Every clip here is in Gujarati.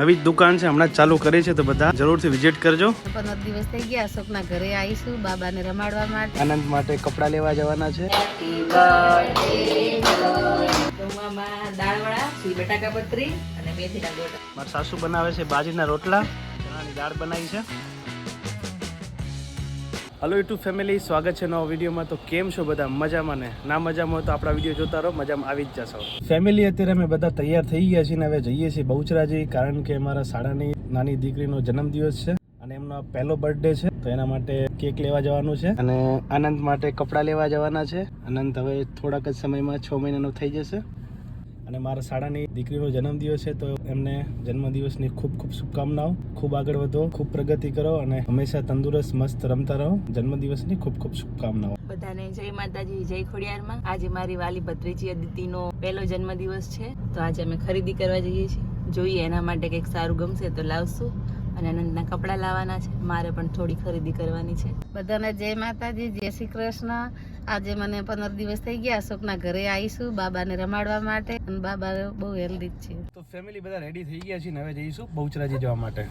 નવી જ દુકાન છે હમણાં જ ચાલુ કરી છે તો બધા જરૂરથી વિઝિટ કરજો. પંદર દિવસ થઈ ગયા અશોકના ઘરે આવીશું બાબાને રમાડવા માટે. આનંદ માટે કપડાં લેવા જવાના છે. જમવામાં દાળવડા પછી બટાકા પતરી અને મેથીના ગોટા. મારા સાસુ બનાવે છે બાજરીના રોટલા ચણાની દાળ બનાવી છે. હલો યુટ્યુબ ફેમિલી સ્વાગત છે નવા વિડીયોમાં. તો કેમ છો બધા? મજામાં ને? ના મજામાં હોય તો આપણા વીડિયો જોતા રહો, મજામાં આવી જ જશો. ફેમિલી અત્યારે અમે બધા તૈયાર થઈ ગયા છીએ ને હવે જઈએ છીએ બહુચરાજી, કારણ કે અમારા શાળાની નાની દીકરીનો જન્મદિવસ છે અને એમનો પહેલો બર્થડે છે. તો એના માટે કેક લેવા જવાનું છે અને આનંદ માટે કપડાં લેવા જવાના છે. આનંદ હવે થોડાક જ સમયમાં છ મહિનાનો થઈ જશે. અને મારા શાળાની દીકરીનો જન્મદિવસ છે તો એમને જન્મદિવસની ખૂબ ખૂબ શુભકામનાઓ. ખૂબ આગળ વધો ખૂબ પ્રગતિ કરો અને હંમેશા તંદુરસ્ત મસ્ત રમતા રહો. જન્મદિવસની ખૂબ ખૂબ શુભકામનાઓ. બધાને જય માતાજી જય ખોડિયારમાં. આજે મારી વાલી ભત્રીજી અદિતિનો પહેલો જન્મદિવસ છે. તો આજે અમે ખરીદી કરવા જઈએ છીએ. જોઈએ એના માટે કંઈક સારું ગમશે તો લાવશું અને આનંદના કપડાં લાવવાના છે. મારે પણ થોડી ખરીદી કરવાની છે. બધાને જય માતાજી જય શ્રી કૃષ્ણ. આજે મને પંદર દિવસ થઈ ગયા અશોકના ઘરે આવીશું બાબાને રમાડવા માટે અને બાબા બહુ હેલ્ધી છે. તો ફેમિલી બધા રેડી થઈ ગયા છે હવે જઈશું બહુચરાજી જવા માટે.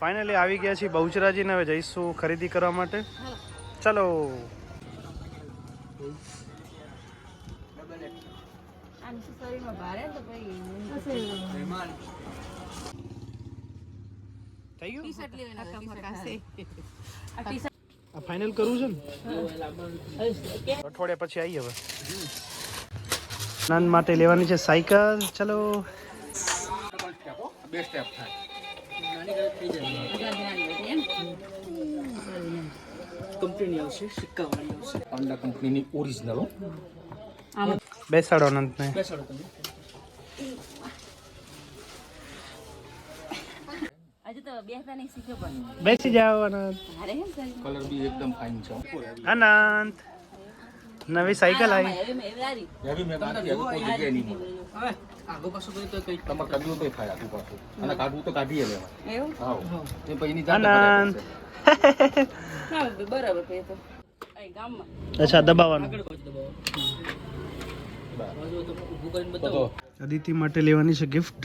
ફાઇનલી આવી ગયા છીએ બહુચરાજી ને હવે જઈશું ખરીદી કરવા માટે. ચલો. થઈ ગયું? આ ફાઇનલ કરવું છે ને? અઠવાડિયા પછી આવી હવે. નાન માટે લેવાની છે સાયકલ. ચલો. થાય કંપનીની સિક્કાવાળી આવશે. અનંતને કંપનીની તો નહીં શીખ્યો પણ. બેસી જાઓ અનંત. કલર બી એકદમ ફાઇન છે. અનંત નવી સાયકલ આવી. એવી મેં કાઢી કોઈ તમારે કાઢવું તો આગુ પાછું. અને કાઢવું એવું? હાવ જાતે બરાબર ગામમાં અચ્છા દબાવવાનું. અદિતિ માટે લેવાની છે ગિફ્ટ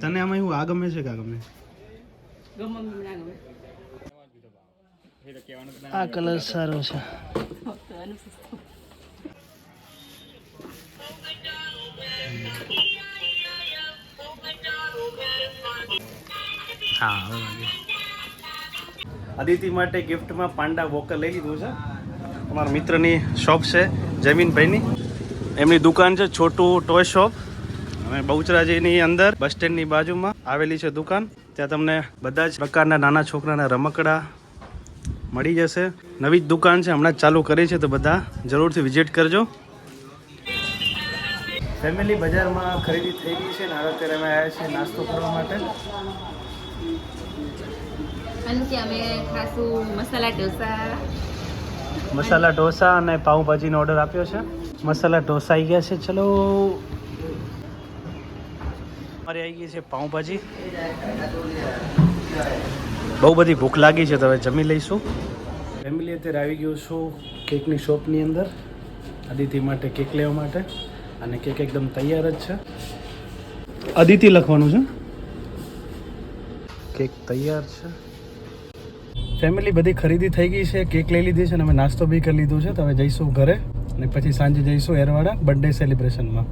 તને આમાં એવું આ ગમે છે કે આ ગમે? આ કલર સારો છે. હા અદિતિ માટે ગિફ્ટમાં પાંડા વોકર લઈ લીધું છે. અમારા મિત્રની શોપ છે, જમીનભાઈની. એમની દુકાન છે છોટું ટોય શોપ. અને બહુચરાજીની અંદર બસ સ્ટેન્ડની બાજુમાં આવેલી છે દુકાન. ત્યાં તમને બધા જ પ્રકારના નાના છોકરાના રમકડા મળી જશે. નવી જ દુકાન છે, હમણાં ચાલુ કરી છે, તો બધા જરૂરથી વિઝિટ કરજો. ફેમિલી બજારમાં ખરીદી થઈ ગઈ છે ને હવે અત્યારે અમે આવ્યા છીએ નાસ્તો કરવા માટે. અને અમે ખાસું મસાલા ઢોસા. મસાલા ઢોસા અને પાઉંભાજીનો ઓર્ડર આપ્યો છે. મસાલા ઢોસા આવી ગયા છે. ચલો. અમારે આવી ગઈ છે પાઉંભાજી. બહુ બધી ભૂખ લાગી છે, તો હવે જમી લઈશું. ફેમિલી અત્યારે આવી ગયો છું કેકની શોપની અંદર. અદિતિ માટે કેક લેવા માટે. અને કેક એકદમ તૈયાર જ છે. અદિતિ લખવાનું છે. કેક તૈયાર છે. ફેમિલી બધી ખરીદી થઈ ગઈ છે, કેક લઈ લીધી છે અને અમે નાસ્તો બી કરી લીધો છે. તો હવે જઈશું ઘરે અને પછી સાંજે જઈશું એરવાડા બર્થડે સેલિબ્રેશનમાં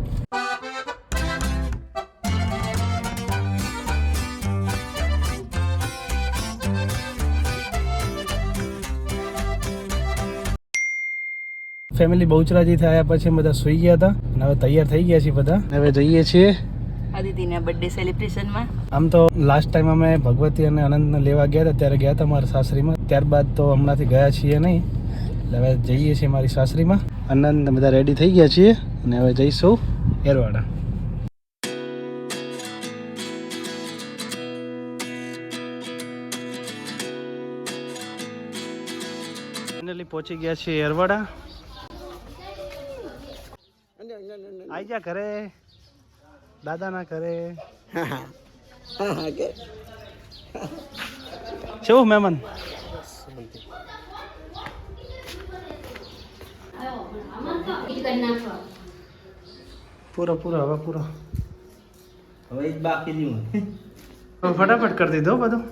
ફેમિલી બહુચરાજી થયા પછી બધા સુઈ ગયા હતા અને હવે તૈયાર થઈ ગયા છીએ બધા. હવે જઈએ છીએ અદિતિના બર્થડે સેલિબ્રેશનમાં આમ તો લાસ્ટ ટાઈમ અમે ભગવતી અને આનંદને લેવા ગયા હતા, ત્યારે ગયા હતા મારા સાસરીમાં. ત્યારબાદ તો હમણાંથી ગયા છીએ નહીં. એટલે હવે જઈએ છીએ મારી સાસરીમાં. ને બધા રેડી થઈ ગયા છીએ અને હવે જઈશું એરવાડા. ફાઇનલી પહોંચી ગયા છીએ એરવાડા. આઈ જા ઘરે. દાદાના ઘરે કેવું મહેમાન પૂરો પૂરો હવે પૂરો હવે એ બાકી નહીં હવે ફટાફટ કરી દીધો બધું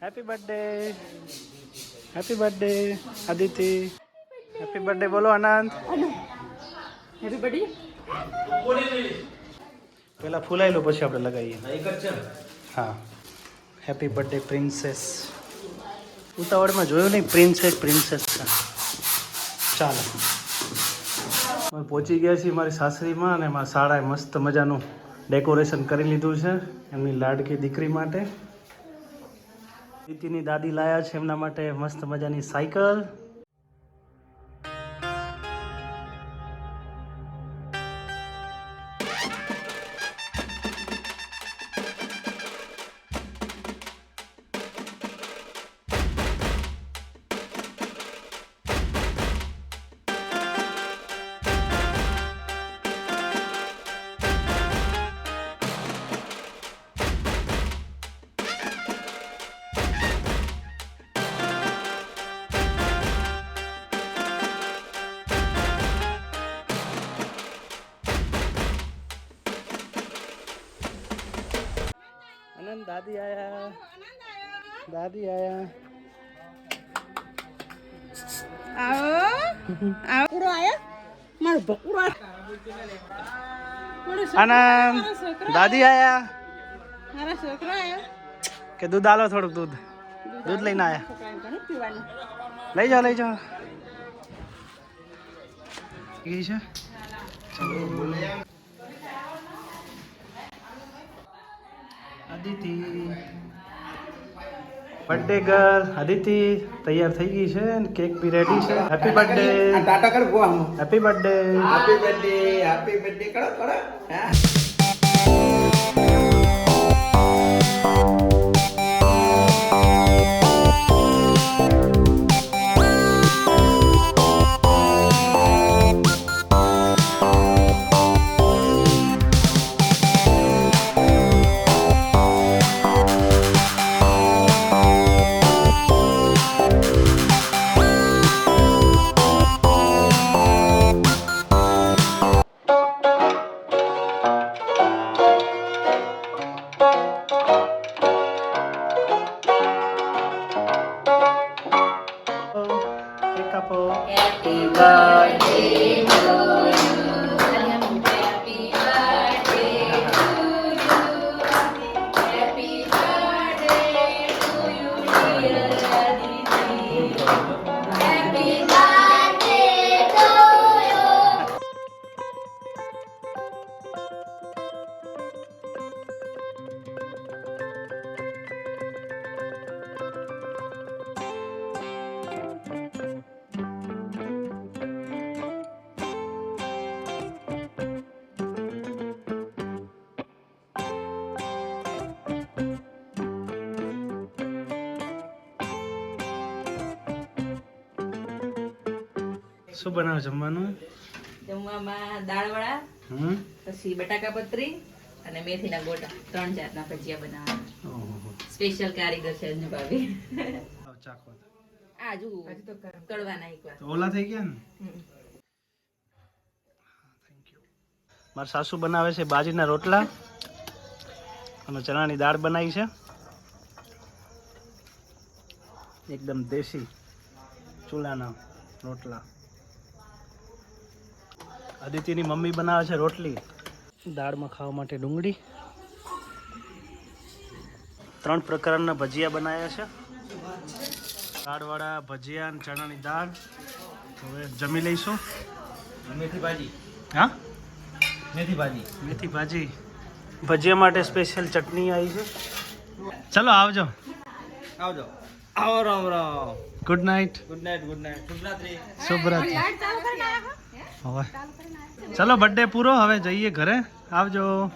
happy birthday happy birthday Aditya happy birthday બોલો આનંદ હેપી બર્થડે ફૂલાઈ લો પછી આપણે લગાવીએ. એક જ છે હા. હેપી બર્થડે પ્રિન્સેસ ઉતાવળમાં જોયું નહીં પ્રિન્સેસ પ્રિન્સેસ ચાલો. અમે પહોંચી ગયા છીએ મારી સાસરીમાં અને મારા શાળાએ મસ્ત મજાનું ડેકોરેશન કરી લીધું છે એમની લાડકી દીકરી માટે. દીતીની દાદી લાયા છે એમના માટે મસ્ત મજાની સાયકલ. દાદી આયા દાદી આયા આનંદ દાદી આયા મારા છોકરો આવ્યો કે દૂધ આલો થોડુંક દૂધ દૂધ લઈને આયા લઈ જાઓ લઈ જાઓ છે અદિતિ. બર્થડે ગર્લ અદિતિ તૈયાર થઈ ગઈ છે ને કેક બી રેડી છે. હેપી બર્થડે ટાટા કર go happy birthday happy birthday happy birthday કરો કરો. હા. શું બનાવો જમવાનું? જમવામાં દાળવડા હમ? પછી બટાકા પતરી અને મેથીના ગોટા. ત્રણ જાતના ભજીયા બનાવવાના. ઓહો. સ્પેશિયલ કારીગર છે અંજુ ભાભી. આવ ચાખો આ તો તળવાના એકવાર તો ઓલા થઈ ગયા ને? મારા સાસુ બનાવે છે બાજરીના રોટલા અને ચણાની દાળ બનાવી છે. એકદમ દેશી ચૂલાના રોટલા. અદિતિની મમ્મી બનાવે છે રોટલી. દાળમાં ખાવા માટે ડુંગળી. ત્રણ પ્રકારના ભજીયા બનાવ્યા છે. દાળવાળા ભજીયા અને ચણાની દાળ. હવે જમી લઈશું. મેથી ભાજી. હા? મેથી ભાજી. મેથી ભાજી. ભજીયા માટે સ્પેશિયલ ચટણી આવી છે. ચલો આવજો. આવજો. આવો Ram Ram. Good night good night good night શુભરાત્રી. શુભરાત્રી. હવે. ચલો બર્થડે પૂરો હવે જઈએ ઘરે. આવજો.